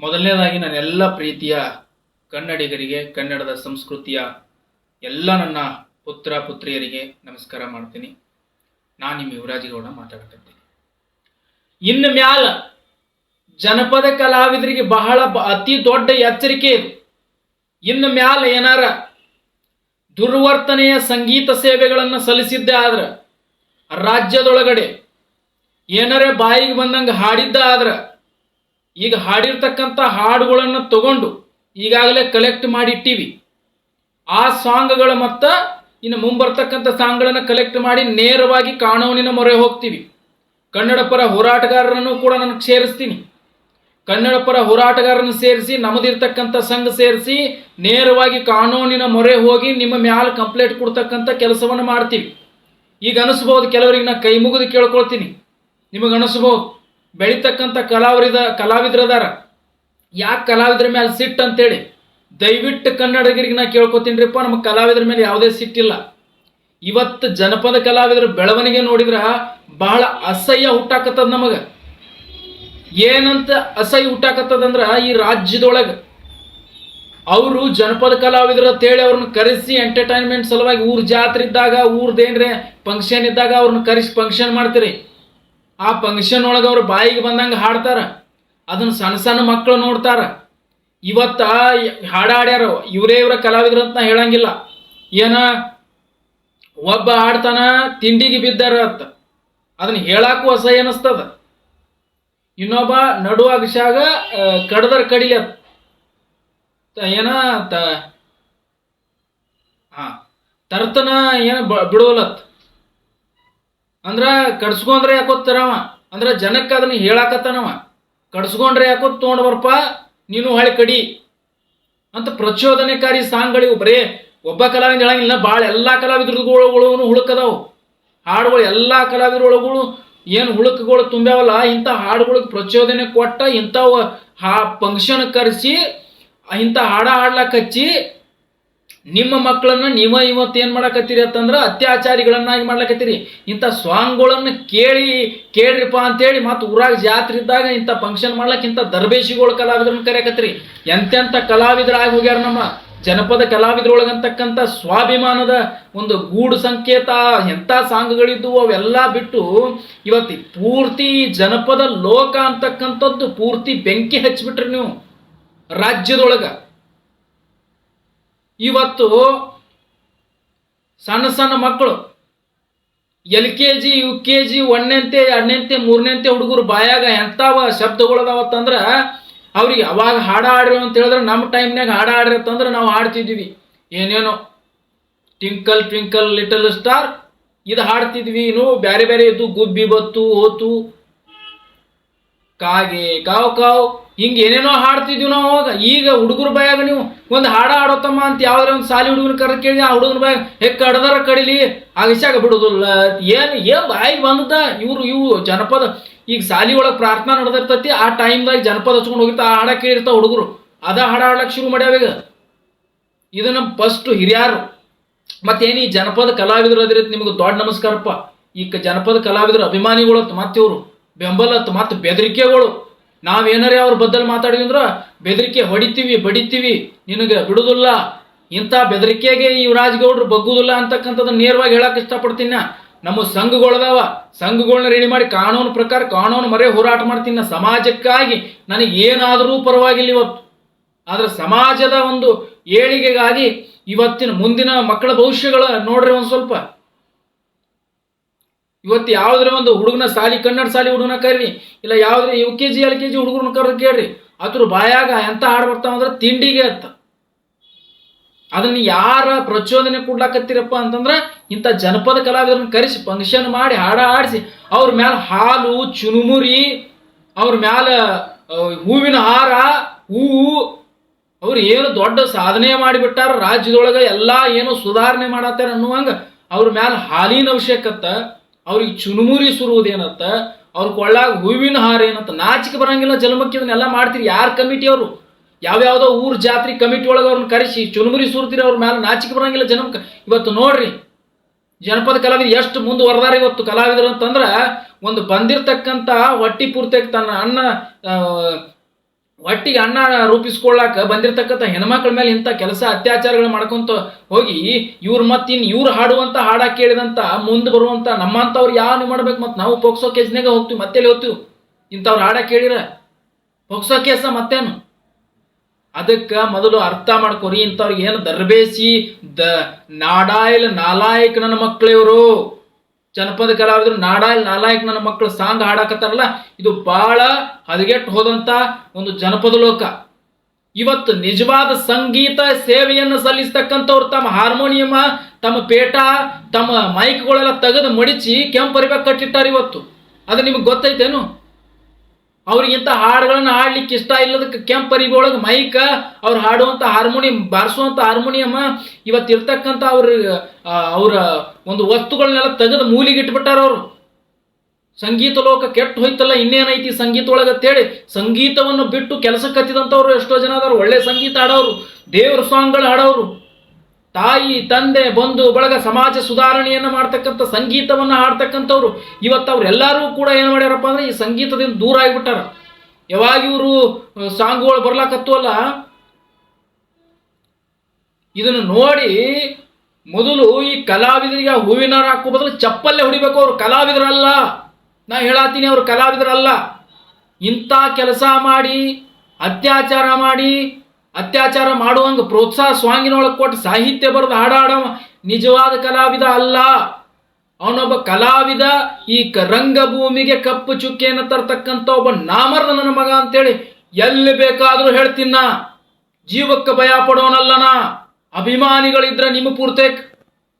ಮೊದಲನೇದಾಗಿ ನನ್ನೆಲ್ಲ ಪ್ರೀತಿಯ ಕನ್ನಡಿಗರಿಗೆ, ಕನ್ನಡದ ಸಂಸ್ಕೃತಿಯ ಎಲ್ಲ ನನ್ನ ಪುತ್ರ ಪುತ್ರಿಯರಿಗೆ ನಮಸ್ಕಾರ ಮಾಡ್ತೀನಿ. ನಾನು ನಿಮ್ಮ ಯುವರಾಜಗೌಡ ಮಾತಾಡ್ತಿದ್ದೀನಿ ಇನ್ನು ಮ್ಯಾಲ ಜನಪದ ಕಲಾವಿದರಿಗೆ ಬಹಳ ಅತಿ ದೊಡ್ಡ ಎಚ್ಚರಿಕೆ ಇದು. ಇನ್ನು ಮ್ಯಾಲ ಏನಾರ ದುರ್ವರ್ತನೆಯ ಸಂಗೀತ ಸೇವೆಗಳನ್ನು ಸಲ್ಲಿಸಿದ್ದೆ ಆದ್ರೆ, ರಾಜ್ಯದೊಳಗಡೆ ಏನಾರ ಬಾಯಿಗೆ ಬಂದಂಗೆ ಹಾಡಿದ್ದ ಆದ್ರ ಈಗ ಹಾಡಿರ್ತಕ್ಕಂಥ ಹಾಡುಗಳನ್ನು ತಗೊಂಡು ಈಗಾಗಲೇ ಕಲೆಕ್ಟ್ ಮಾಡಿಟ್ಟಿವಿ. ಆ ಸಾಂಗ್ಗಳ ಮತ್ತು ಇನ್ನು ಮುಂಬರ್ತಕ್ಕಂಥ ಸಾಂಗ್ಗಳನ್ನು ಕಲೆಕ್ಟ್ ಮಾಡಿ ನೇರವಾಗಿ ಕಾನೂನಿನ ಮೊರೆ ಹೋಗ್ತೀವಿ. ಕನ್ನಡ ಪರ ಹೋರಾಟಗಾರರನ್ನು ಕೂಡ ನಾನು ಸೇರಿಸ್ತೀನಿ. ಕನ್ನಡ ಪರ ಹೋರಾಟಗಾರರನ್ನು ಸೇರಿಸಿ ನಮ್ಮದಿರ್ತಕ್ಕಂಥ ಸಂಘ ಸೇರಿಸಿ ನೇರವಾಗಿ ಕಾನೂನಿನ ಮೊರೆ ಹೋಗಿ ನಿಮ್ಮ ಮ್ಯಾಲ ಕಂಪ್ಲೇಂಟ್ ಕೊಡ್ತಕ್ಕಂಥ ಕೆಲಸವನ್ನು ಮಾಡ್ತೀವಿ. ಈಗ ಅನಿಸ್ಬೋದು ಕೆಲವರಿಗೆ ನಾನು ಕೈ ಮುಗಿದು ಕೇಳ್ಕೊಳ್ತೀನಿ. ನಿಮಗೆ ಅನಿಸ್ಬೋದು ಬೆಳಿತಕ್ಕಂಥ ಕಲಾವಿದ ಕಲಾವಿದರದಾರ. ಯಾಕೆ ಕಲಾವಿದರ ಮೇಲೆ ಸಿಟ್ಟು ಅಂತೇಳಿ? ದಯವಿಟ್ಟು ಕನ್ನಡಿಗರಿಗೆ ನಾ ಕೇಳ್ಕೊತೀನಿರಿಪ್ಪ ನಮ್ಮ ಕಲಾವಿದರ ಮೇಲೆ ಯಾವುದೇ ಸಿಟ್ಟಿಲ್ಲ ಇವತ್ತು ಜನಪದ ಕಲಾವಿದರ ಬೆಳವಣಿಗೆ ನೋಡಿದ್ರೆ ಬಹಳ ಅಸಹ್ಯ ಹುಟ್ಟಾಕತ್ತದ ನಮಗ. ಏನಂತ ಅಸಹ್ಯ ಹುಟ್ಟಾಕತ್ತದಂದ್ರೆ ಈ ರಾಜ್ಯದೊಳಗೆ. ಅವರು ಜನಪದ ಕಲಾವಿದರು ಅಂತೇಳಿ ಅವ್ರನ್ನ ಕರೆಸಿ ಎಂಟರ್ಟೈನ್ಮೆಂಟ್ ಸಲುವಾಗಿ ಊರ್ ಜಾತ್ರೆ ಇದ್ದಾಗ, ಊರ್ದೇನ್ರೆ ಫಂಕ್ಷನ್ ಇದ್ದಾಗ ಅವ್ರನ್ನ ಕರೆಸಿ ಫಂಕ್ಷನ್ ಮಾಡ್ತೀರಿ. ಆ ಫಂಕ್ಷನ್ ಒಳಗೆ ಅವ್ರು ಬಾಯಿಗೆ ಬಂದಂಗೆ ಹಾಡ್ತಾರ. ಅದನ್ನ ಸಣ್ಣ ಸಣ್ಣ ಮಕ್ಕಳು ನೋಡ್ತಾರ. ಇವತ್ತ ಹಾಡ ಹಾಡ್ಯಾರ ಇವರೇ ಇವರ ಕಲಾವಿದ್ರು ಅಂತ ಹೇಳಂಗಿಲ್ಲ. ಏನ ಒಬ್ಬ ಹಾಡ್ತಾನ, ತಿಂಡಿಗೆ ಬಿದ್ದಾರ ಅಂತ. ಅದನ್ನ ಹೇಳಾಕು ಅಸಹ್ಯ ಅನಿಸ್ತದ ಇನ್ನೊಬ್ಬ ನಡುವಾಗಶಾಗ ಕಡದರ್ ಕಡಿಲಿ ಅತ್ ತ- ಏನ ತ ಹಾ ತರ್ತನ ಏನ ಬಿಡೋಲತ್ ಅಂದ್ರ ಕಡ್ಸ್ಕೊಂಡ್ರೆ ಯಾಕೋತ್ತಾರವ ಅಂದ್ರೆ ಜನಕ್ಕೆ ಅದನ್ನ ಹೇಳಾಕತ್ತಾನವ ಕಡ್ಸ್ಕೊಂಡ್ರೆ ಯಾಕೋ ತೊಗೊಂಡು ಬರ್ಪ, ನೀನು ಹಳೆ ಕಡಿ. ಅಂತ ಪ್ರಚೋದನೆಕಾರಿ ಸಾಂಗ್ಗಳಿವು. ಬರೇ ಒಬ್ಬ ಕಲಾವಿದ ಹೇಳಂಗಿಲ್ಲ ಭಾಳ ಎಲ್ಲಾ ಕಲಾವಿದ್ರಗಳು ಹುಳುಕದಾವು. ಹಾಡುಗಳು ಎಲ್ಲಾ ಕಲಾವಿದರೊಳಗಳು ಏನು ಹುಳುಕುಗಳು ತುಂಬ್ಯಾವಲ್ಲ, ಇಂಥ ಹಾಡುಗಳಿಗೆ ಪ್ರಚೋದನೆ ಕೊಟ್ಟ ಇಂಥವು ಹಾ ಫಂಕ್ಷನ್ ಕರೆಸಿ, ಇಂಥ ಹಾಡ ಹಾಡ್ಲಾಕ್ ಹಚ್ಚಿ ನಿಮ್ಮ ಮಕ್ಕಳನ್ನ ನೀವ ಇವತ್ತು ಏನ್ ಮಾಡಕತ್ತೀರಿ ಅಂತಂದ್ರ ಅತ್ಯಾಚಾರಿಗಳನ್ನಾಗಿ ಮಾಡ್ಲಕತ್ತೀರಿ. ಇಂಥ ಸ್ವಾಂಗ್ಗಳನ್ನ ಕೇಳಿ, ಕೇಳ್ರಿಪ್ಪ ಅಂತೇಳಿ ಮತ್ತು ಊರಾಗ ಜಾತ್ರೆ ಇದ್ದಾಗ ಇಂಥ ಫಂಕ್ಷನ್ ಮಾಡ್ಲಕ್ ಇಂಥ ದರ್ಬೇಶಿಗಳು ಕಲಾವಿದ್ರನ್ನ ಕರೆಯಕತ್ತೀರಿ. ಎಂತೆಂಥ ಕಲಾವಿದರಾಗಿ ಹೋಗ್ಯಾರ ನಮ್ಮ ಜನಪದ ಕಲಾವಿದ್ರೊಳಗಂತಕ್ಕಂಥ ಸ್ವಾಭಿಮಾನದ ಒಂದು ಗೂಡು ಸಂಕೇತ, ಎಂಥ ಸಾಂಗ್ಗಳಿದ್ವು ಅವೆಲ್ಲ ಬಿಟ್ಟು ಇವತ್ತು ಪೂರ್ತಿ ಜನಪದ ಲೋಕ ಅಂತಕ್ಕಂಥದ್ದು ಪೂರ್ತಿ ಬೆಂಕಿ ಹಚ್ಚಿಬಿಟ್ರಿ ನೀವು. ರಾಜ್ಯದೊಳಗ. ಇವತ್ತು ಸಣ್ಣ ಸಣ್ಣ ಮಕ್ಕಳು, L K G, U K G, ಒಂದನೇಂತೆ ಎರಡನೇಂತೆ ಮೂರನೇಂತೆ ಹುಡುಗರು ಬಾಯಾಗ ಎಂಥವ ಶಬ್ದಗಳದಾವತ್ತಂದ್ರೆ ಅವ್ರಿಗೆ ಯಾವಾಗ ಹಾಡ ಆಡ್ರಿ ಅಂತ ಹೇಳಿದ್ರೆ ನಮ್ಮ ಟೈಮ್ನಾಗ ಹಾಡ ಆಡ್ರಿ ಅಂತಂದ್ರೆ ನಾವು ಹಾಡ್ತಿದ್ವಿ. ಏನೇನೋ ಟ್ವಿಂಕಲ್ ಟ್ವಿಂಕಲ್, ಲಿಟಲ್ ಸ್ಟಾರ್, ಇದು ಹಾಡ್ತಿದ್ವಿ. ಇನ್ನು ಬೇರೆ ಬೇರೆ ಇದ್ದು ಗುಬ್ಬಿ ಬತ್ತು, ಹೋತು, ಕಾಗೆ, ಕಾವ್ ಕಾವ್ ಹಿಂಗ ಏನೇನೋ ಹಾಡ್ತಿದ್ವಿ ನಾವು ಅವಾಗ. ಈಗ ಹುಡುಗರ ಬಾಯಾಗ ನೀವು ಒಂದು ಹಾಡ ಹಾಡೋತಮ್ಮ ಅಂತ ಯಾವ್ದಾರ ಒಂದು ಸಾಲಿ ಹುಡುಗನ ಕರೆದು ಕೇಳಿ, ಆ ಹುಡುಗನ ಬಾಯಾಗ ಹೆ ಕಡದಾರ ಕಡಿಲಿ ಆಗಸಾಗ ಬಿಡುದಿಲ್ಲ ಏನು ಏ ಬಾಯಿಗೆ ಬಂದದ? ಇವ್ರು, ಇವು ಜನಪದ, ಈಗ ಸಾಲಿ ಒಳಗೆ ಪ್ರಾರ್ಥನಾ ನಡೆದಿರ್ತೈತಿ, ಆ ಟೈಮ್ದಾಗ ಜನಪದ ಹಚ್ಕೊಂಡು ಹೋಗಿರ್ತಾ, ಆ ಹಾಡ ಕೇಳಿರ್ತಾವ ಹುಡುಗರು. ಅದ ಹಾಡ ಹಾಡಕ್ಕೆ ಶುರು ಮಾಡ್ಯಾವೀಗ ಇದು ನಮ್ಮ ಫಸ್ಟ್ ಹಿರಿಯರು. ಮತ್ತೇನು ಈ ಜನಪದ ಕಲಾವಿದರು ಅದ್ರ ನಿಮಗೆ ದೊಡ್ಡ ನಮಸ್ಕಾರಪ್ಪ. ಈಗ ಜನಪದ ಕಲಾವಿದರು ಅಭಿಮಾನಿಗಳು ಮತ್ತೆ ಇವರು. ಬೆಂಬಲ ಮತ್ತು ಮತ್ತೆ ಬೆದರಿಕೆಗಳು. ನಾವೇನಾರ ಅವ್ರ ಬದ್ದಲ್ಲಿ ಅಂದ್ರೆ, ಬೆದರಿಕೆ ಹೊಡಿತೀವಿ, ಬಡಿತೀವಿ, ನಿನಗೆ ಬಿಡುದಿಲ್ಲ ಇಂಥ ಬೆದರಿಕೆಗೆ ಈ ರಾಜಗೌಡರು ಬಗ್ಗುದಿಲ್ಲ ಅಂತಕ್ಕಂಥದ್ದು ನೇರವಾಗಿ ಹೇಳಕ್ ಇಷ್ಟಪಡ್ತೀನಿ. ನಮ್ಮ ಸಂಘಗಳದಾವ ಸಂಘಗಳನ್ನ ರೆಡಿ ಮಾಡಿ ಕಾನೂನು ಪ್ರಕಾರ ಕಾನೂನು ಮರೆ ಹೋರಾಟ ಮಾಡ್ತೀನಿ ಸಮಾಜಕ್ಕಾಗಿ ನನಗೆ ಏನಾದರೂ ಪರವಾಗಿಲ್ಲ ಇವತ್ತು. ಆದ್ರೆ ಸಮಾಜದ ಒಂದು ಏಳಿಗೆಗಾಗಿ ಇವತ್ತಿನ ಮುಂದಿನ ಮಕ್ಕಳ ಭವಿಷ್ಯಗಳ ನೋಡ್ರಿ ಒಂದು ಸ್ವಲ್ಪ. ಇವತ್ತು ಯಾವ್ದ್ರ ಒಂದು ಹುಡುಗನ ಸಾಲಿ, ಕನ್ನಡ ಸಾಲಿ ಹುಡುಗನ ಕರೀರಿ, ಇಲ್ಲ ಯಾವ್ದ್ರ U K G L K G ಹುಡುಗರನ್ನ ಕರೆದು ಕೇಳ್ರಿ, ಅದ್ರ ಬಾಯಾಗ ಎಂತ ಹಾಡು ಬರ್ತಾವಂದ್ರೆ ತಿಂಡಿಗೆ ಅಂತ. ಅದನ್ನ ಯಾರ ಪ್ರಚೋದನೆ ಕೊಡ್ಲಾಕತ್ತೀರಪ್ಪ ಅಂತಂದ್ರ ಇಂಥ ಜನಪದ ಕಲಾವಿದರನ್ನ ಕರೆಸಿ ಫಂಕ್ಷನ್ ಮಾಡಿ, ಹಾಡ ಆಡಿಸಿ ಅವ್ರ ಮ್ಯಾಲ ಹಾಲು, ಚುನುಮುರಿ, ಅವ್ರ ಮ್ಯಾಲ ಹೂವಿನ ಹಾರ ಹೂವು ಅವ್ರು ಏನು ದೊಡ್ಡ ಸಾಧನೆ ಮಾಡಿಬಿಟ್ಟಾರ, ರಾಜ್ಯದೊಳಗೆ ಎಲ್ಲಾ ಏನು ಸುಧಾರಣೆ ಮಾಡತ್ತಾರ ಅನ್ನುವಂಗ ಅವ್ರ ಮ್ಯಾಲ ಹಾಲಿನ ಅವಶ್ಯಕತ್ತ ಅವ್ರಿಗೆ ಚುನುಮುರಿ ಸುರುವುದೇನತ್ತ ಅವ್ರ ಕೊಳ್ಳಾಗ ಹೂವಿನ ಹಾರ ಏನಂತ, ನಾಚಿಕೆ ಬರಂಗಿಲ್ಲ, ಜಲಮಕ್ಕಿ ಇದನ್ನೆಲ್ಲ ಮಾಡ್ತೀರಿ. ಯಾರ ಕಮಿಟಿ ಅವರು? ಯಾವ್ಯಾವ್ದೋ ಊರ್ ಜಾತ್ರೆ ಕಮಿಟಿ ಒಳಗೆ ಅವ್ರನ್ನ ಕರೆಸಿ ಚುನುಮುರಿ ಸುರ್ತೀರಿ ಅವ್ರ ಮೇಲೆ ನಾಚಿಕೆ ಬರಂಗಿಲ್ಲ ಜನಕ್ಕೆ ಇವತ್ತು ನೋಡ್ರಿ, ಜನಪದ ಕಲಾವಿದ ಎಷ್ಟು ಮುಂದುವರೆದಾರ ಇವತ್ತು ಕಲಾವಿದರು ಅಂತಂದ್ರೆ, ಒಂದು ಬಂದಿರ್ತಕ್ಕಂಥ ಹೊಟ್ಟಿ ಪೂರ್ತಿಯಾಗಿ ತನ್ನ ಅನ್ನ ಒಟ್ಟಿಗೆ ಅಣ್ಣ ರೂಪಿಸ್ಕೊಳ್ಳಾಕ ಬಂದಿರತಕ್ಕಂಥ ಹೆಣ್ಮಕ್ಳ ಮೇಲೆ ಇಂಥ ಕೆಲಸ ಅತ್ಯಾಚಾರಗಳು ಮಾಡ್ಕೊಂತ ಹೋಗಿ ಇವ್ರು ಮತ್ತಿನ್ ಇವ್ರು ಹಾಡುವಂತ ಹಾಡ ಕೇಳಿದಂತ ಮುಂದೆ ಬರುವಂತ ನಮ್ಮಂಥವ್ರು ಯಾವ ಮಾಡ್ಬೇಕು ಮತ್ತೆ ನಾವು ಪೋಕ್ಸೋ ಕೇಸ್ನಾಗ ಹೋಗ್ತೀವಿ ಮತ್ತೆ ಹೋಗ್ತೀವಿ? ಇಂಥವ್ರು ಹಾಡ ಕೇಳಿರ ಪೋಕ್ಸೋ ಕೇಸ ಮತ್ತೇನು? ಅದಕ್ಕೆ ಮೊದಲು ಅರ್ಥ ಮಾಡ್ಕೊರಿ, ಇಂಥವ್ರಿಗೆ ಏನು ದರ್ಬೇಸಿ, ದ ನಾಡಾಯಲ್ ನಾಲಾಯಕ್ ನನ್ನ ಮಕ್ಕಳಿವರು ಜನಪದ ಕಲಾವಿದರು ನಾಡಾಯಲ್ ನಾಲಾಯಕ್ ನನ್ನ ಮಕ್ಕಳು ಸಾಂಗ್ ಹಾಡಾಕತ್ತಾರಲ್ಲ, ಇದು ಬಹಳ ಹದಗೆಟ್ಟು ಹೋದಂತ ಒಂದು ಜನಪದ ಲೋಕ. ಇವತ್ತು ನಿಜವಾದ ಸಂಗೀತ ಸೇವೆಯನ್ನು ಸಲ್ಲಿಸ್ತಕ್ಕಂಥವ್ರು ತಮ್ಮ ಹಾರ್ಮೋನಿಯಮ, ತಮ್ಮ ಪೇಟ, ತಮ್ಮ ಮೈಕ್ಗಳೆಲ್ಲ ತೆಗೆದು ಮಡಿಚಿ ಕೆಂಪರಿಬೇಕು ಕಟ್ಟಿಟ್ಟಾರೆ ಇವತ್ತು. ಅದು ನಿಮಗೆ ಗೊತ್ತೈತೇನು? ಅವ್ರಿಗಿಂತ ಹಾಡುಗಳನ್ನ ಹಾಡ್ಲಿಕ್ಕೆ ಇಷ್ಟ ಇಲ್ಲದಕ್ಕೆ ಕೆಂಪರಿಬಿ ಒಳಗೆ ಮೈಕ, ಅವ್ರು ಹಾಡುವಂತ ಹಾರ್ಮೋನಿಯಂ ಬಾರಿಸುವಂತ ಹಾರ್ಮೋನಿಯಂ ಇವತ್ತು ಇರ್ತಕ್ಕಂಥ ಅವ್ರ ಅವರ ಒಂದು ವಸ್ತುಗಳನ್ನೆಲ್ಲ ತೆಗೆದು ಮೂಲಿಗೆ ಇಟ್ಬಿಟ್ಟಾರ ಅವರು. ಸಂಗೀತ ಲೋಕ ಕೆಟ್ಟು ಹೋಯ್ತಲ್ಲ, ಇನ್ನೇನೈತಿ ಸಂಗೀತ ಒಳಗೆ ಅಂತೇಳಿ ಸಂಗೀತವನ್ನು ಬಿಟ್ಟು ಕೆಲಸಕ್ಕೆ ಹತ್ತಿದಂಥವ್ರು ಎಷ್ಟೋ ಜನ ಅದಾರು. ಒಳ್ಳೆ ಸಂಗೀತ ಹಾಡೋರು, ದೇವ್ರ ಸಾಂಗ್ಗಳು ಹಾಡೋರು. ತಾಯಿ, ತಂದೆ, ಬಂಧು, ಬಳಗ, ಸಮಾಜ ಸುಧಾರಣೆಯನ್ನು ಮಾಡ್ತಕ್ಕಂಥ ಸಂಗೀತವನ್ನ ಹಾಡ್ತಕ್ಕಂಥವ್ರು. ಇವತ್ತು ಅವರೆಲ್ಲರೂ ಕೂಡ ಏನು ಮಾಡ್ಯಾರಪ್ಪ ಅಂದ್ರೆ ಈ ಸಂಗೀತದಿಂದ ದೂರ ಆಗಿಬಿಟ್ಟಾರ. ಯಾವಾಗ ಇವರು ಸಾಂಗ್ಗಳು ಬರ್ಲಾಕತ್ತವಲ್ಲ ಇದನ್ನು ನೋಡಿ ಮೊದಲು ಈ ಕಲಾವಿದರಿಗೆ ಹೂವಿನ ಹಾಕೋ ಬದಲು ಚಪ್ಪಲ್ಲೇ ಹೊಡಿಬೇಕು ಅವ್ರು. ಕಲಾವಿದರಲ್ಲ. ನಾ ಹೇಳಾತೀನಿ ಅವ್ರು ಕಲಾವಿದರಲ್ಲ. ಇಂಥ ಕೆಲಸ ಮಾಡಿ, ಅತ್ಯಾಚಾರ ಮಾಡಿ ಅತ್ಯಾಚಾರ ಮಾಡುವಂಗ ಪ್ರೋತ್ಸಾಹ ಸ್ವಾಂಗಿನೊಳಗೆ ಕೊಟ್ಟು ಸಾಹಿತ್ಯ ಬರೆದು ಹಾಡಾಡವ. ನಿಜವಾದ ಕಲಾವಿದ ಅಲ್ಲ. ಅವನೊಬ್ಬ ಕಲಾವಿದ ಈ ರಂಗಭೂಮಿಗೆ ಕಪ್ಪು ಚುಕ್ಕಿಯನ್ನು ತರ್ತಕ್ಕಂಥ ಒಬ್ಬ ನಾಮರ್ದ ನನ್ನ ಮಗ ಅಂತೇಳಿ ಎಲ್ಲಿ ಬೇಕಾದರೂ ಹೇಳ್ತೀನ. ಜೀವಕ್ಕೆ ಭಯ ಪಡೋನಲ್ಲನ ಅಭಿಮಾನಿಗಳಿದ್ರ ನಿಮ್ಮ ಪೂರ್ತೇಕ್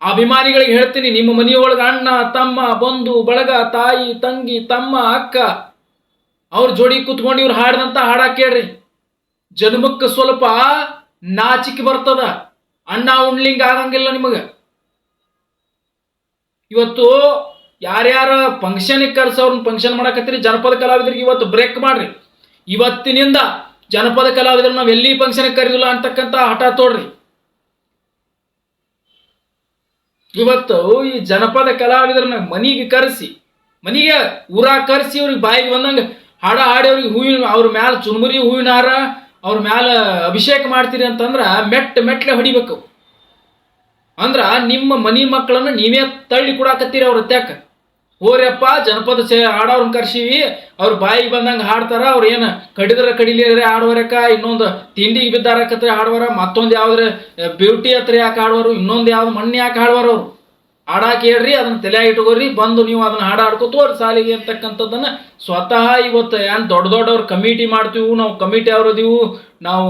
ಅಭಿಮಾನಿಗಳಿಗೆ ಹೇಳ್ತೀನಿ, ನಿಮ್ಮ ಮನೆಯೊಳಗೆ ಅಣ್ಣ, ತಮ್ಮ, ಬಂಧು, ಬಳಗ, ತಾಯಿ, ತಂಗಿ, ತಮ್ಮ, ಅಕ್ಕ. ಅವ್ರ ಜೋಡಿ ಕುತ್ಕೊಂಡು ಇವ್ರು ಹಾಡ್ದಂತ ಹಾಡ ಕೇಳ್ರಿ ಜನ್ಮಕ್ಕೆ ಸ್ವಲ್ಪ ನಾಚಿಕೆ ಬರ್ತದ. ಅಣ್ಣ ಉಣ್ಲಿಂಗ್ ಆಗಂಗಿಲ್ಲ ನಿಮಗೆ. ಇವತ್ತು ಯಾರ್ಯಾರ ಫಂಕ್ಷನ್ ಕರ್ಸೋರ್ನ ಫಂಕ್ಷನ್ ಮಾಡಕತ್ತೀರಿ, ಜನಪದ ಕಲಾವಿದರಿಗೆ ಇವತ್ತು ಬ್ರೇಕ್ ಮಾಡ್ರಿ. ಇವತ್ತಿನಿಂದ ಜನಪದ ಕಲಾವಿದರು ನಾವು ಎಲ್ಲಿ ಫಂಕ್ಷನ್ ಕರೀದಿಲ್ಲ ಅಂತಕ್ಕಂಥ ಹಠ ತೋಡ್ರಿ. ಇವತ್ತು ಈ ಜನಪದ ಕಲಾವಿದರನ್ನ ಮನಿಗೆ ಕರೆಸಿ, ಮನಿಗೆ ಊರಾಗ ಕರೆಸಿ, ಅವ್ರಿಗೆ ಬಾಯಿಗೆ ಬಂದಂಗ ಹಾಡ ಹಾಡಿ ಅವ್ರಿಗೆ ಹೂವಿನ ಅವ್ರ ಮ್ಯಾಲ ಚುನ್ಮುರಿ ಹೂವಿನ ಹಾರ ಅವ್ರ ಮ್ಯಾಲ ಅಭಿಷೇಕ ಮಾಡ್ತೀರಿ ಅಂತಂದ್ರೆ ಮೆಟ್ಟ ಮೆಟ್ಲೆ ಹೊಡಿಬೇಕು. ಅಂದ್ರ ನಿಮ್ಮ ಮನಿ ಮಕ್ಕಳನ್ನು ನೀವೇ ತಳ್ಳಿ ಕೊಡಾಕತ್ತೀರಿ ಅವ್ರ ಹತ್ಯಾಕ. ಹೋರ್ಯಪ್ಪ ಜನಪದ ಸೇ ಹಾಡೋರ್ನ ಕರ್ಸೀವಿ, ಅವ್ರ ಬಾಯಿಗೆ ಬಂದಂಗ ಹಾಡ್ತಾರ, ಅವ್ರು ಏನು ಕಡಿದ್ರ ಕಡಿಲಿರ ಹಾಡುವರಕ ಇನ್ನೊಂದು ತಿಂಡಿಗೆ ಬಿದ್ದಾರಕತ್ರ ಹಾಡುವರ, ಮತ್ತೊಂದು ಯಾವ್ದ್ರ, ಬ್ಯೂಟಿ ಹತ್ರ ಯಾಕೆ ಹಾಡುವರು, ಇನ್ನೊಂದು ಯಾವ್ದು ಮಣ್ಣು ಯಾಕೆ ಹಾಡುವರು ಅವ್ರು. ಹಾಡಾಕ್ ಹೇಳ್ರಿ ಅದನ್ನ ತಲೆ ಇಟ್ಕೋರಿ, ಬಂದು ನೀವು ಅದನ್ನ ಹಾಡ ಆಡ್ಕೋತೋರಿ ಸಾಲಿಗೆ ಅಂತಕ್ಕಂಥದ್ದನ್ನ ಸ್ವತಃ ಇವತ್ತು ಏನು ದೊಡ್ಡ ದೊಡ್ಡವ್ರ ಕಮಿಟಿ ಮಾಡ್ತೀವಿ, ನಾವು ಕಮಿಟಿ ಅವ್ರದೀವು, ನಾವು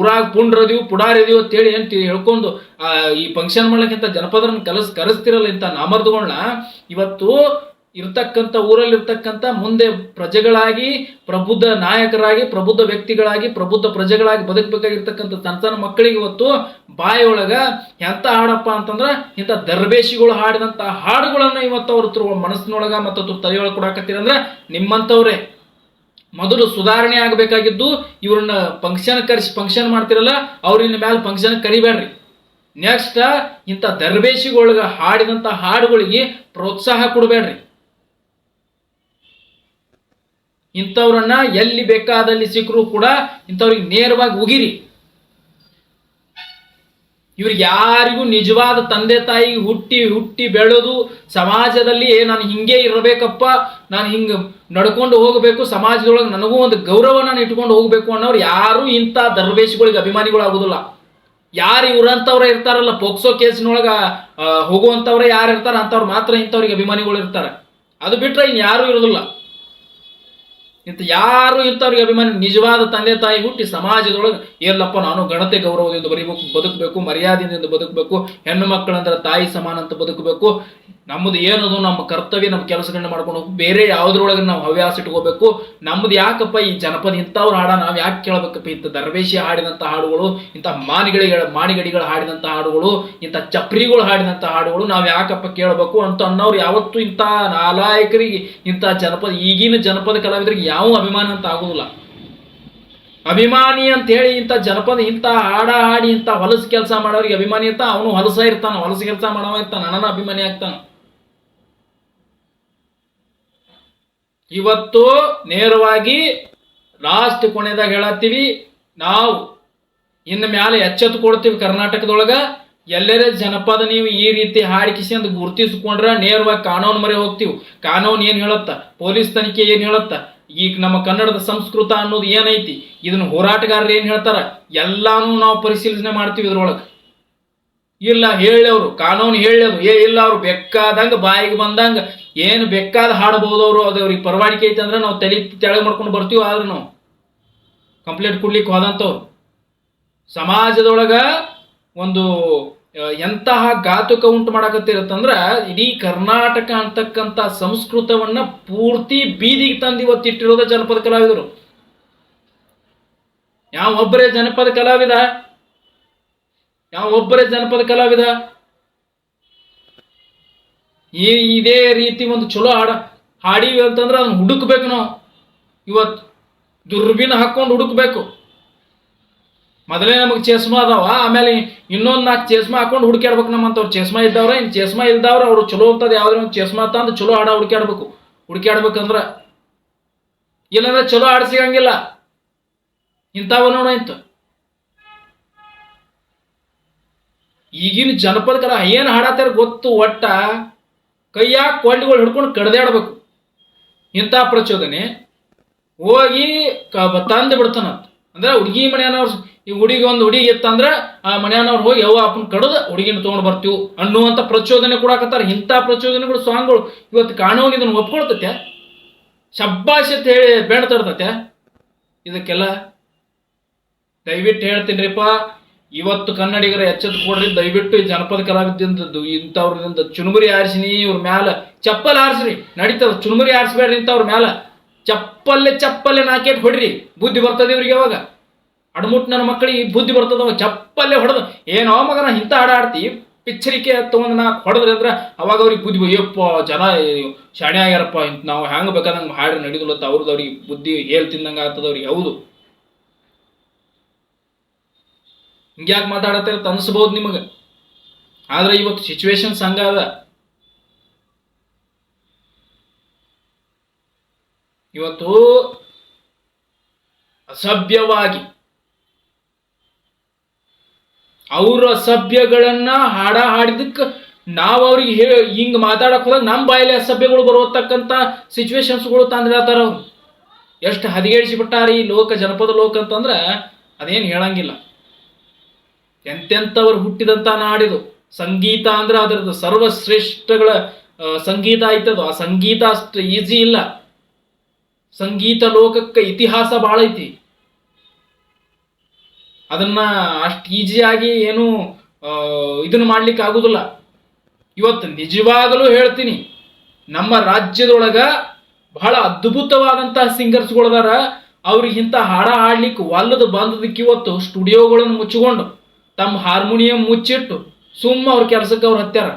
ಊರಾಗ ಪುಂಡ್ರದೀವು, ಪುಡಾರಿದೀವಿ ಅಂತೇಳಿ ಅಂತ ಹೇಳ್ಕೊಂಡು ಈ ಫಂಕ್ಷನ್ ಮಾಡೋಕ್ಕಿಂತ ಜನಪದರನ್ನ ಕಲಸ್, ಕರೆಸ್ತಿರಲ್ಲ ಇಂಥ ಇವತ್ತು ಇರ್ತಕ್ಕಂಥ ಊರಲ್ಲಿರ್ತಕ್ಕಂಥ ಮುಂದೆ ಪ್ರಜೆಗಳಾಗಿ, ಪ್ರಬುದ್ಧ ನಾಯಕರಾಗಿ, ಪ್ರಬುದ್ಧ ವ್ಯಕ್ತಿಗಳಾಗಿ, ಪ್ರಬುದ್ಧ ಪ್ರಜೆಗಳಾಗಿ ಬದುಕಬೇಕಾಗಿರ್ತಕ್ಕಂಥ ಸಣ್ಣ ಸಣ್ಣ ಮಕ್ಕಳಿಗೆ ಇವತ್ತು ಬಾಯಿಯೊಳಗ ಎಂತ ಹಾಡಪ್ಪ ಅಂತಂದ್ರ ಇಂಥ ದರ್ಬೇಶಿಗಳು ಹಾಡಿದಂತ ಹಾಡುಗಳನ್ನ ಇವತ್ತು ಅವ್ರ ತ್ರ ಮನಸ್ಸಿನೊಳಗ ಮತ್ತು ತಲೆಯೊಳಗೆ ಕೊಡಾಕತ್ತೀರ ಅಂದ್ರೆ ನಿಮ್ಮಂಥವ್ರೆ ಮೊದಲು ಸುಧಾರಣೆ ಆಗಬೇಕಾಗಿದ್ದು ಇವ್ರನ್ನ ಫಂಕ್ಷನ್ ಕರೆಸಿ ಫಂಕ್ಷನ್ ಮಾಡ್ತಿರಲ್ಲ ಅವ್ರಿನ ಮೇಲೆ ಫಂಕ್ಷನ್ ಕರಿಬೇಡ್ರಿ. ನೆಕ್ಸ್ಟ್ ಇಂಥ ದರ್ಬೇಶಿಗಳಿಗೆ ಹಾಡಿದಂಥ ಹಾಡುಗಳಿಗೆ ಪ್ರೋತ್ಸಾಹ ಕೊಡಬೇಡ್ರಿ. ಇಂಥವ್ರನ್ನ ಎಲ್ಲಿ ಬೇಕಾದಲ್ಲಿ ಸಿಕ್ಕರೂ ಕೂಡ ಇಂಥವ್ರಿಗೆ ನೇರವಾಗಿ ಉಗಿರಿ. ಇವ್ರಿಗೆ ಯಾರಿಗೂ ನಿಜವಾದ ತಂದೆ ತಾಯಿ ಹುಟ್ಟಿ ಹುಟ್ಟಿ ಬೆಳೆದು ಸಮಾಜದಲ್ಲಿ ನಾನು ಹಿಂಗೆ ಇರಬೇಕಪ್ಪ, ನಾನು ಹಿಂಗೆ ನಡ್ಕೊಂಡು ಹೋಗಬೇಕು, ಸಮಾಜದೊಳಗೆ ನನಗೂ ಒಂದು ಗೌರವ ನಾನು ಇಟ್ಕೊಂಡು ಹೋಗಬೇಕು ಅನ್ನೋರು ಯಾರು ಇಂಥ ದರ್ವೇಶಗಳಿಗೆ ಅಭಿಮಾನಿಗಳು ಆಗುದಿಲ್ಲ ಯಾರು ಇವರಂಥವ್ರೆ ಇರ್ತಾರಲ್ಲ, ಪೋಕ್ಸೋ ಕೇಸಿನೊಳಗೆ ಹೋಗುವಂಥವ್ರೆ ಯಾರು ಇರ್ತಾರೆ, ಅಂಥವ್ರು ಮಾತ್ರ ಇಂಥವ್ರಿಗೆ ಅಭಿಮಾನಿಗಳು ಇರ್ತಾರೆ. ಅದು ಬಿಟ್ರೆ ಇನ್ ಯಾರು ಇರೋದಿಲ್ಲ. ಇಂಥ ಯಾರು ಇಂಥವ್ರಿಗೆ ಅಭಿಮಾನಿ, ನಿಜವಾದ ತಂದೆ ತಾಯಿ ಹುಟ್ಟಿ ಸಮಾಜದೊಳಗೆ, ಎಲ್ಲಪ್ಪ ನಾನು ಗಣತೆ ಗೌರವದಿಂದ ಬರೀಬೇಕು, ಬದುಕಬೇಕು, ಮರ್ಯಾದೆಯಿಂದ ಬದುಕಬೇಕು, ಹೆಣ್ಣು ಮಕ್ಕಳಂದ್ರೆ ತಾಯಿ ಸಮಾನ ಅಂತ ಬದುಕಬೇಕು ನಮ್ಮದು ಏನದು? ನಮ್ಮ ಕರ್ತವ್ಯ, ನಮ್ಮ ಕೆಲಸಗಳನ್ನ ಮಾಡ್ಕೊಂಡು ಬೇರೆ ಯಾವ್ದ್ರೊಳಗೆ ನಾವು ಹವ್ಯಾಸ ಇಟ್ಕೋಬೇಕು? ನಮ್ದು ಯಾಕಪ್ಪ ಈ ಜನಪದ ಇಂಥವ್ರ ಹಾಡ? ನಾವು ಯಾಕೆ ಕೇಳಬೇಕಪ್ಪ? ಇಂಥ ದರ್ವೇಶಿ ಹಾಡಿದಂಥ ಹಾಡುಗಳು, ಇಂಥ ಮಾನಿಗಳಿಗೆ ಮಾನಿಗಡಿಗಳು ಹಾಡಿದಂಥ ಹಾಡುಗಳು, ಇಂಥ ಚಪ್ರಿಗಳು ಹಾಡಿದಂಥ ಹಾಡುಗಳು ನಾವು ಯಾಕಪ್ಪ ಕೇಳಬೇಕು ಅಂತ ಅನ್ನೋರು ಯಾವತ್ತೂ ಇಂಥ ನಾಲಾಯಕರಿಗೆ, ಇಂಥ ಜನಪದ ಈಗಿನ ಜನಪದ ಕಲಾವಿದರಿಗೆ ಯಾವ ಅಭಿಮಾನ ಅಂತ ಆಗೋದಿಲ್ಲ. ಅಭಿಮಾನಿ ಅಂತ ಹೇಳಿ ಇಂಥ ಜನಪದ ಇಂಥ ಹಾಡ ಹಾಡಿ ಇಂಥ ಹೊಲಸು ಕೆಲಸ ಮಾಡೋರಿಗೆ ಅಭಿಮಾನಿ ಅಂತ ಅವನು ಹೊಲಸ ಇರ್ತಾನ, ಹೊಲಸು ಕೆಲಸ ಮಾಡವ ಇರ್ತಾನ ನನ್ನ ಅಭಿಮಾನಿ ಆಗ್ತಾನ. ಇವತ್ತು ನೇರವಾಗಿ ಲಾಸ್ಟ್ ಕೊನೆದಾಗ ಹೇಳತ್ತೀವಿ. ನಾವು ಇನ್ನು ಮ್ಯಾಲೆ ಎಚ್ಚೆತ್ತು ಕೊಡ್ತೀವಿ ಕರ್ನಾಟಕದೊಳಗೆ. ಎಲ್ಲರೇ ಜನಪದ ನೀವು ಈ ರೀತಿ ಹಾಡಿಕಿಸಿ ಅಂತ ಗುರುತಿಸ್ಕೊಂಡ್ರೆ ನೇರವಾಗಿ ಕಾನೂನು ಮರೆ ಹೋಗ್ತೀವಿ. ಕಾನೂನು ಏನು ಹೇಳತ್ತ? ಪೊಲೀಸ್ ತನಿಖೆ ಏನು ಹೇಳತ್ತ? ಈಗ ನಮ್ಮ ಕನ್ನಡದ ಸಂಸ್ಕೃತ ಅನ್ನೋದು ಏನೈತಿ? ಇದನ್ನ ಹೋರಾಟಗಾರರು ಏನು ಹೇಳ್ತಾರ? ಎಲ್ಲಾನು ನಾವು ಪರಿಶೀಲನೆ ಮಾಡ್ತೀವಿ ಇದ್ರೊಳಗೆ. ಇಲ್ಲ ಹೇಳವ್ರು ಕಾನೂನು ಹೇಳವರು ಏ ಇಲ್ಲ ಅವ್ರು ಬೆಕ್ಕಾದಂಗ ಬಾಯಿಗೆ ಬಂದಂಗ ಏನು ಬೆಕ್ಕಾದ ಹಾಡಬಹುದು ಅವರು ಅದು ಅವ್ರಿಗೆ ಪರವಾನಿಕೆ ಐತೆ ಅಂದ್ರೆ ನಾವು ತಲೆ ತೆಳಗೆ ಮಾಡ್ಕೊಂಡು ಬರ್ತೀವಿ ಆದ್ರೆ ನಾವು. ಕಂಪ್ಲೇಂಟ್ ಕೊಡ್ಲಿಕ್ಕೆ ಹೋದಂಥವ್ರು. ಸಮಾಜದೊಳಗ ಒಂದು ಎಂತಹ ಘಾತುಕ ಉಂಟು ಮಾಡಕತ್ತಿರತ್ತಂದ್ರ ಇಡೀ ಕರ್ನಾಟಕ ಅಂತಕ್ಕಂಥ ಸಂಸ್ಕೃತವನ್ನ ಪೂರ್ತಿ ಬೀದಿಗೆ ತಂದು ಇವತ್ತಿಟ್ಟಿರೋದ ಜನಪದ ಕಲಾವಿದರು. ಯಾವ ಒಬ್ಬರೇ ಜನಪದ ಕಲಾವಿದ ಯಾವ ಒಬ್ಬರೇ ಜನಪದ ಕಲಾವಿದ? ಈ, ಇದೇ ರೀತಿ ಒಂದು ಚಲೋ ಹಾಡ ಹಾಡಿವಿ ಅಂತಂದ್ರೆ ಅದನ್ನ ಹುಡುಕ್ಬೇಕು ನಾವು. ಇವತ್ತು ದುರ್ಬಿನ ಹಾಕೊಂಡು ಹುಡುಕ್ಬೇಕು. ಮೊದಲೇ ನಮಗೆ ಚಸ್ಮಾ ಅದಾವ, ಆಮೇಲೆ ಇನ್ನೊಂದು ನಾಲ್ಕು ಚಸ್ಮಾ ಹಾಕೊಂಡು ಹುಡುಕ್ಯಾಡ್ಬೇಕು ನಮ್ಮಂತವ್ರು ಚಸ್ಮಾ ಇದ್ದವ್ರ ಇನ್ನು ಚಸ್ಮಾ ಇಲ್ದವ್ರ ಅವ್ರು ಚಲೋ ಅಂತದ ಯಾವ್ದ್ರ ಒಂದು ಚಸ್ಮಾ ತಂದು ಚಲೋ ಹಾಡ ಹುಡುಕ್ಯಾಡ್ಬೇಕು. ಹುಡುಕ್ಯಾಡ್ಬೇಕಂದ್ರ ಇಲ್ಲಾಂದ್ರೆ ಚಲೋ ಆಡ್ಸಿಗಂಗಿಲ್ಲ ಸಿಗಂಗಿಲ್ಲ. ಇಂಥವ ನೋಡ ಈಗಿನ ಜನಪದ ಕಲಾ ಏನು ಹಾಡತ್ತಾರ ಗೊತ್ತು, ಒಟ್ಟ ಕೈಯಾಗ ಕೊಂಡಿಗಳು ಹಿಡ್ಕೊಂಡು ಕಡ್ದಾಡ್ಬೇಕು. ಇಂಥ ಪ್ರಚೋದನೆ. ಹೋಗಿ ಕ- ತಂದು ಬಿಡ್ತಾನಂತ ಅಂದ್ರೆ ಹುಡುಗಿ ಮನೆಯವ್ರು ಈ ಹುಡುಗಿ ಒಂದು ಹುಡುಗಿ ಇತ್ತಂದ್ರೆ ಆ ಮನೆಯವ್ರು ಹೋಗಿ ಯಾವ ಅಪ್ಪನ ಕಡದ ಹುಡುಗಿನ ತೊಗೊಂಡು ಬರ್ತೀವಿ ಅನ್ನುವಂಥ ಪ್ರಚೋದನೆ ಕೊಡಾಕತ್ತಾರ ಇಂಥ ಪ್ರಚೋದನೆಗಳು ಸಾಂಗ್ಗಳು ಇವತ್ತು ಕಾಣೋಗಿ ಇದನ್ನು ಒಪ್ಕೊಳ್ತತೆ. ಶಬ್ಬಾಷ್ ಅಂತ ಹೇಳಿ ಬೇಡ ತರ್ತತೆ ಇದಕ್ಕೆಲ್ಲ ದಯವಿಟ್ಟು ಹೇಳ್ತೀನಿರಿಪ್ಪ. ಇವತ್ತು ಕನ್ನಡಿಗರ ಎಚ್ಚೆತ್ತು ಕೊಡ್ರಿ, ದಯವಿಟ್ಟು ಈ ಜನಪದ ಕಲಾವಿದ್ದು ಇಂಥವ್ರಿಂದ ಚುನುಮುರಿ ಆರಿಸಿನಿ, ಇವ್ರ ಮ್ಯಾಲ ಚಪ್ಪಲ್ ಆರಿಸ್ರಿ. ನಡೀತದ ಚುನುಮುರಿ ಆರಿಸ್ಬೇಡ್ರಿ ಇಂಥವ್ರ ಮ್ಯಾಲ. ಚಪ್ಪಲ್ಲೆ ಚಪ್ಪಲ್ಲೇ ನಾಕೇಟ್ ಹೊಡ್ರಿ, ಬುದ್ಧಿ ಬರ್ತದೆ ಇವ್ರಿಗೆ ಅವಾಗ. ಅಡ್ಮುಟ್ ನನ್ನ ಮಕ್ಕಳಿಗೆ ಬುದ್ಧಿ ಬರ್ತದವ ಚಪ್ಪಲ್ಲೇ ಹೊಡೆದು. ಏನೋ ಮಗನ ಇಂಥ ಹಾಡ ಆಡ್ತಿ, ಪಿಚ್ಚರಿಕೆ ತಗೊಂಡ್ ನಾ ಹೊಡೆದ್ರಿ ಅಂದ್ರೆ ಅವಾಗ ಅವ್ರಿಗೆ ಬುದ್ಧಿ ಅಯ್ಯಪ್ಪ ಜನ ಶಾಣೆ ಆಗ್ಯಾರಪ್ಪ ನಾವು ಹ್ಯಾಂಗ ಬೇಕಾದಂಗೆ ಹಾಡಿ ನಡಿದಲತ್ತ ಅವ್ರದ್ದು ಅವ್ರಿಗೆ ಬುದ್ಧಿ ಹೇಳ್ ತಿಂದಂಗೆ ಆಗ್ತದ ಅವ್ರಿಗೆ. ಹೌದು. ಹಿಂಗ್ಯಾಕೆ ಮಾತಾಡತ್ತೆ ಅಂತ ಅನ್ಸ್ಬೋದು ನಿಮಗೆ. ಆದರೆ ಇವತ್ತು ಸಿಚುವೇಶನ್ಸ್ ಅದ. ಇವತ್ತು ಅಸಭ್ಯವಾಗಿ ಅವ್ರ ಅಸಭ್ಯಗಳನ್ನ ಹಾಡ ಹಾಡಿದಕ್ಕೆ ನಾವು ಅವ್ರಿಗೆ ಹೇ ಹಿಂಗ್ ಮಾತಾಡಕ್ ಹೋದಾಗ ನಮ್ಮ ಬಾಯಲ್ಲಿ ಅಸಭ್ಯಗಳು ಬರತಕ್ಕಂಥ ಸಿಚುವೇಶನ್ಸ್ಗಳು ತಂದಿರತ್ತಾರ ಅವ್ರು. ಎಷ್ಟು ಹದಿಗೇಡಿಸಿ ಬಿಟ್ಟಾರ ಈ ಲೋಕ ಜನಪದ ಲೋಕ ಅಂತಂದ್ರೆ ಅದೇನು ಹೇಳಂಗಿಲ್ಲ. ಎಂತೆಂಥವ್ರು ಹುಟ್ಟಿದಂತ ನಾಡಿದು? ಸಂಗೀತ ಅಂದ್ರೆ ಅದರದ್ದು ಸರ್ವಶ್ರೇಷ್ಠಗಳ ಸಂಗೀತ ಆಯ್ತದು ಆ ಸಂಗೀತ ಅಷ್ಟು ಈಸಿ ಇಲ್ಲ. ಸಂಗೀತ ಲೋಕಕ್ಕೆ ಇತಿಹಾಸ ಭಾಳ ಐತಿ. ಅದನ್ನ ಅಷ್ಟು ಈಜಿಯಾಗಿ ಏನು ಇದನ್ನ ಮಾಡ್ಲಿಕ್ಕೆ ಆಗುದಿಲ್ಲ. ಇವತ್ತು ನಿಜವಾಗಲೂ ಹೇಳ್ತೀನಿ, ನಮ್ಮ ರಾಜ್ಯದೊಳಗ ಬಹಳ ಅದ್ಭುತವಾದಂತಹ ಸಿಂಗರ್ಸ್ಗಳದಾರ. ಅವ್ರಿಗಿಂತ ಹಾಡ ಹಾಡ್ಲಿಕ್ಕೆ ಒಲ್ಲದ ಬಂದದಕ್ಕೆ ಇವತ್ತು ಸ್ಟುಡಿಯೋಗಳನ್ನು ಮುಚ್ಚಿಕೊಂಡು ತಮ್ಮ ಹಾರ್ಮೋನಿಯಂ ಮುಚ್ಚಿಟ್ಟು ಸುಮ್ಮ ಅವ್ರ ಕೆಲಸಕ್ಕೆ ಅವ್ರು ಹತ್ಯಾರ.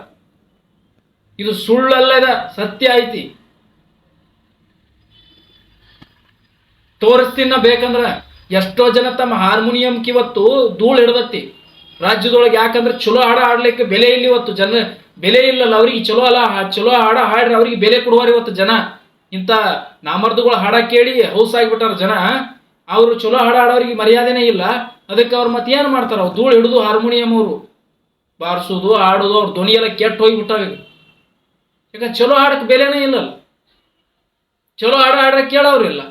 ಇದು ಸುಳ್ಳಲ್ಲದ ಸತ್ಯ ಐತಿ. ತೋರಿಸ್ತೀನ ಬೇಕಂದ್ರ ಎಷ್ಟೋ ಜನ ತಮ್ಮ ಹಾರ್ಮೋನಿಯಂ ಇವತ್ತು ಧೂಳು ಹಿಡ್ದತ್ತಿ. ರಾಜ್ಯದೊಳಗೆ ಯಾಕಂದ್ರೆ ಚಲೋ ಹಾಡ ಹಾಡ್ಲಿಕ್ಕೆ ಬೆಲೆ ಇಲ್ಲ ಇವತ್ತು ಜನ, ಬೆಲೆ ಇಲ್ಲಲ್ಲ ಅವ್ರಿಗೆ ಚಲೋ ಅಲ್ಲ ಚಲೋ ಹಾಡ ಹಾಡ್ರಿ ಅವ್ರಿಗೆ ಬೆಲೆ ಕೊಡುವಾರ ಇವತ್ತು ಜನ. ಇಂಥ ನಾಮರ್ದುಗಳ ಹಾಡ ಕೇಳಿ ಹೌಸ್ ಆಗಿಬಿಟ್ಟಾರ ಜನ. ಅವರು ಚಲೋ ಹಾಡು ಹಾಡೋರಿಗೆ ಮರ್ಯಾದೆನೇ ಇಲ್ಲ. ಅದಕ್ಕೆ ಅವ್ರು ಮತ್ತೆ ಏನು ಮಾಡ್ತಾರೆ? ಅವ್ರು ಧೂಳು ಹಿಡಿದು ಹಾರ್ಮೋನಿಯಂ ಅವರು ಬಾರಿಸೋದು ಆಡೋದು ಅವ್ರ ಧ್ವನಿಯೆಲ್ಲ ಕೆಟ್ಟ ಹೋಗಿಬಿಟ್ಟಾಗ ಈಗ. ಚಲೋ ಹಾಡಕ್ಕೆ ಬೆಲೆನೇ ಇಲ್ಲ ಚಲೋ ಹಾಡ ಹಾಡ್ರೆ ಕೇಳೋರಿಲ್ಲ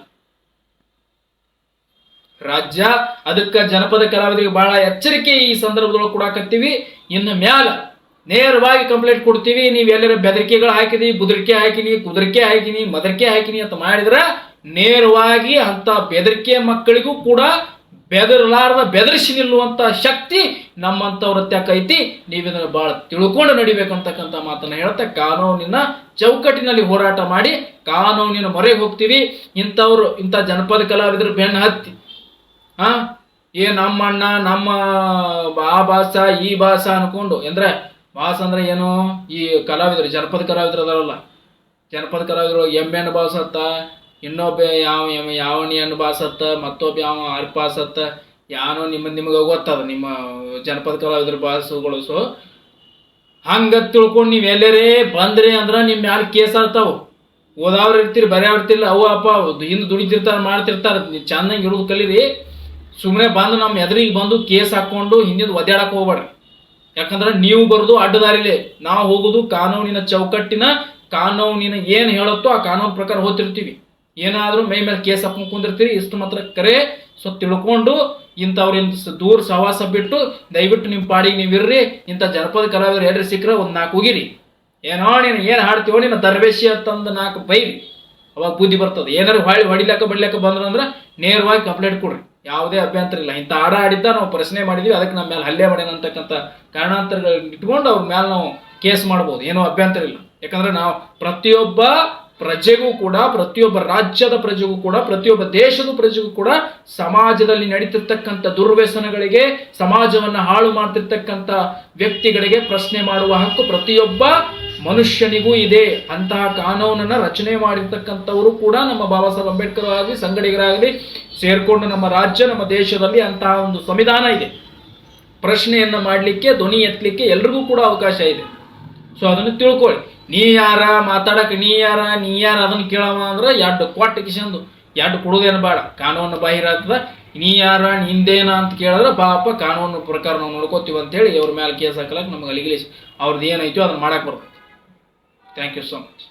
ರಾಜ್ಯ, ಅದಕ್ಕೆ ಜನಪದ ಕಲಾವಿದರಿಗೆ ಬಹಳ ಎಚ್ಚರಿಕೆ ಈ ಸಂದರ್ಭದೊಳಗೆ ಕೊಡಾಕತ್ತೀವಿ. ಇನ್ನು ಮ್ಯಾಲ ನೇರವಾಗಿ ಕಂಪ್ಲೇಂಟ್ ಕೊಡ್ತೀವಿ. ನೀವು ಎಲ್ಲರ ಬೆದರಿಕೆಗಳು ಹಾಕಿದಿ, ಬುದರಿಕೆ ಹಾಕಿನಿ, ಕುದರಿಕೆ ಹಾಕಿನಿ, ಮದರಿಕೆ ಹಾಕಿನಿ ಅಂತ ಮಾಡಿದ್ರೆ ನೇರವಾಗಿ ಅಂತ ಬೆದರಿಕೆ ಮಕ್ಕಳಿಗೂ ಕೂಡ ಬೆದರಲಾರದ ಬೆದರಿಸಿ ನಿಲ್ಲುವಂತ ಶಕ್ತಿ ನಮ್ಮಂಥವ್ರ ಐತಿ ನೀವು ಇದನ್ನ ಬಹಳ ತಿಳ್ಕೊಂಡು ನಡಿಬೇಕಂತಕ್ಕಂಥ ಮಾತನ್ನ ಹೇಳ್ತಾ ಕಾನೂನಿನ ಚೌಕಟ್ಟಿನಲ್ಲಿ ಹೋರಾಟ ಮಾಡಿ ಕಾನೂನಿನ ಮೊರೆ ಹೋಗ್ತೀವಿ. ಇಂಥವ್ರು, ಇಂಥ ಜನಪದ ಕಲಾವಿದರು ಬೆನ್ನು ಹತ್ತಿ. ಆ? ಏ ನಮ್ಮ ಅಣ್ಣ ನಮ್ಮ ಆ ಭಾಷ, ಈ ಭಾಷ ಅನ್ಕೊಂಡು. ಅಂದ್ರೆ ಭಾಷ ಅಂದ್ರೆ ಏನು? ಈ ಕಲಾವಿದರು, ಜನಪದ ಕಲಾವಿದರು ಅದಾರಲ್ಲ. ಜನಪದ ಕಲಾವಿದರು ಬಾಸ ಬಾಸತ್ತ ಇನ್ನೊಬ್ಬ ಯಾವ ಯಾವ ಯಾವಣಿಯನ್ನು ಬಾಸತ್ತ ಮತ್ತೊಬ್ಬ ಯಾವ ಅರ್ಪಾಸತ್ತ, ಯಾನೋ ನಿಮ್ಮ ನಿಮಗೆ ಗೊತ್ತದ, ನಿಮ್ಮ ಜನಪದ ಕಲಾವಿದ್ರ ಭಾಷೆಗಳು ಸೊ. ಹಂಗ ತಿಳ್ಕೊಂಡು ನೀವು ಎಲ್ಲರೇ ಬಂದ್ರಿ ಅಂದ್ರೆ ನಿಮ್ಮ ಮ್ಯಾಲ ಕೇಸ್ ಆಗ್ತಾವ. ಓದಾವ್ರು ಇರ್ತೀರಿ, ಬರೆಯವ್ರು ಇರ್ತಿಲ್ಲ ಅವು ಅಪ್ಪ ಹಿಂದೆ ದುಡಿತಿರ್ತಾರೆ, ಮಾಡ್ತಿರ್ತಾರೆ ಚೆನ್ನಾಗಿ ಇರೋದು ಕಲೀರಿ. ಸುಮ್ಮನೆ ಬಂದು ನಮ್ಮ ಎದುರಿಗೆ ಬಂದು ಕೇಸ್ ಹಾಕ್ಕೊಂಡು ಹಿಂದಿನ ಒದ್ದಾಡಕ್ಕೆ ಹೋಗ್ಬೇಡ್ರಿ ಯಾಕಂದ್ರೆ ನೀವು ಬರೋದು ಅಡ್ಡದಾರಿಲೇ. ನಾವು ಹೋಗೋದು ಕಾನೂನಿನ ಚೌಕಟ್ಟಿನ, ಕಾನೂನಿನ ಏನು ಹೇಳುತ್ತೋ ಆ ಕಾನೂನು ಪ್ರಕಾರ ಹೋಗ್ತಿರ್ತೀವಿ ಏನಾದರೂ ಮೈ ಮೇಲೆ ಕೇಸ್ ಹಾಕೊಂಡು ಕುಂದಿರ್ತೀರಿ, ಇಷ್ಟು ಮಾತ್ರ ಕರೆ. ಸೊ ತಿಳ್ಕೊಂಡು ಇಂಥವ್ರಿಂದ ದೂರ ಸಹವಾಸ ಬಿಟ್ಟು ದಯವಿಟ್ಟು ನಿಮ್ಮ ಪಾಡಿಗೆ ನೀವು ಇರ್ರಿ, ಇಂಥ ಜನಪದ ಕಲಾವಿದರು ಎಲ್ಲರಿ ಸಿಕ್ಕರೆ ಒಂದು ನಾಲ್ಕು ಹೋಗಿರಿ. ಏನೋ ನೀನು ಏನು ಹಾಡ್ತೀವೋ ನೀನು ದರ್ವೇಶಿ ಅಂತಂದು ನಾಲ್ಕು ಬೈರಿ. ಅವಾಗ ಬುದ್ಧಿ ಬರ್ತದೆ. ಏನಾರು ಹೊಳಿ ಹೊಡಿಲಕ್ಕ ಬಡಿಲಕ್ಕ ಬಂದ್ರು ಅಂದ್ರೆ ನೇರವಾಗಿ ಕಂಪ್ಲೇಂಟ್ ಕೊಡ್ರಿ. ಯಾವುದೇ ಅಭ್ಯಂತರ ಇಲ್ಲ. ಇಂಥ ಆಡ ಆಡಿದ್ದ ನಾವು ಪ್ರಶ್ನೆ ಮಾಡಿದ್ವಿ, ಅದಕ್ಕೆ ನಮ್ಮ ಮೇಲೆ ಹಲ್ಲೆ ಮಾಡ್ಯಾನ ಅಂತಕ್ಕಂಥ ಕಾರಣಾಂತರಗಳನ್ನ ಇಟ್ಕೊಂಡು ಅವ್ರ ಮೇಲೆ ನಾವು ಕೇಸ್ ಮಾಡ್ಬೋದು. ಏನೋ ಅಭ್ಯಂತರ ಇಲ್ಲ. ಯಾಕಂದ್ರೆ ನಾವು ಪ್ರತಿಯೊಬ್ಬ ಪ್ರಜೆಗೂ ಕೂಡ, ಪ್ರತಿಯೊಬ್ಬ ರಾಜ್ಯದ ಪ್ರಜೆಗೂ ಕೂಡ, ಪ್ರತಿಯೊಬ್ಬ ದೇಶದ ಪ್ರಜೆಗೂ ಕೂಡ ಸಮಾಜದಲ್ಲಿ ನಡೀತಿರ್ತಕ್ಕಂಥ ದುರ್ವ್ಯಸನಗಳಿಗೆ, ಸಮಾಜವನ್ನು ಹಾಳು ಮಾಡ್ತಿರ್ತಕ್ಕಂಥ ವ್ಯಕ್ತಿಗಳಿಗೆ ಪ್ರಶ್ನೆ ಮಾಡುವ ಹಕ್ಕು ಪ್ರತಿಯೊಬ್ಬ ಮನುಷ್ಯನಿಗೂ ಇದೆ. ಅಂತಹ ಕಾನೂನನ್ನ ರಚನೆ ಮಾಡಿರ್ತಕ್ಕಂಥವರು ಕೂಡ ನಮ್ಮ ಬಾಬಾ ಸಾಹೇಬ್ ಅಂಬೇಡ್ಕರ್ ಆಗಲಿ, ಸಂಗಡಿಗರಾಗಲಿ, ಸೇರ್ಕೊಂಡು ನಮ್ಮ ರಾಜ್ಯ, ನಮ್ಮ ದೇಶದಲ್ಲಿ ಅಂತಹ ಒಂದು ಸಂವಿಧಾನ ಇದೆ. ಪ್ರಶ್ನೆಯನ್ನ ಮಾಡಲಿಕ್ಕೆ, ಧ್ವನಿ ಎತ್ತಲಿಕ್ಕೆ ಎಲ್ರಿಗೂ ಕೂಡ ಅವಕಾಶ ಇದೆ. ಸೊ ಅದನ್ನು ತಿಳ್ಕೊಳ್ಳಿ. ನೀ ಯಾರ ಮಾತಾಡಕ್ಕೆ, ನೀ ಯಾರ ನೀ ಯಾರ ಅದನ್ನ ಕೇಳವ ಅಂದ್ರೆ ಎರಡು ಕೊಟ್ಟು ಕಿಶಂದು, ಎರಡು ಕೊಡೋದೇನು ಬೇಡ ಕಾನೂನು ಬಾಹಿರ ನೀ ಯಾರ, ನಿಂದೇನ ಅಂತ ಕೇಳಿದ್ರೆ ಪಾಪ ಕಾನೂನು ಪ್ರಕಾರ ನಾವು ನೋಡ್ಕೋತೀವಿ ಅಂತೇಳಿ ಅವ್ರ ಮೇಲೆ ಕೇಸ್ ಹಾಕಲಕ್ಕೆ ನಮ್ಗೆ ಅಲಿಗಿಲೇಷನ್ ಅವ್ರದ್ದು ಏನೈತೋ ಅದನ್ನ ಮಾಡಕ್ಕೆ ಬರ್ತದೆ ಥ್ಯಾಂಕ್ ಯು ಸೊ ಮಚ್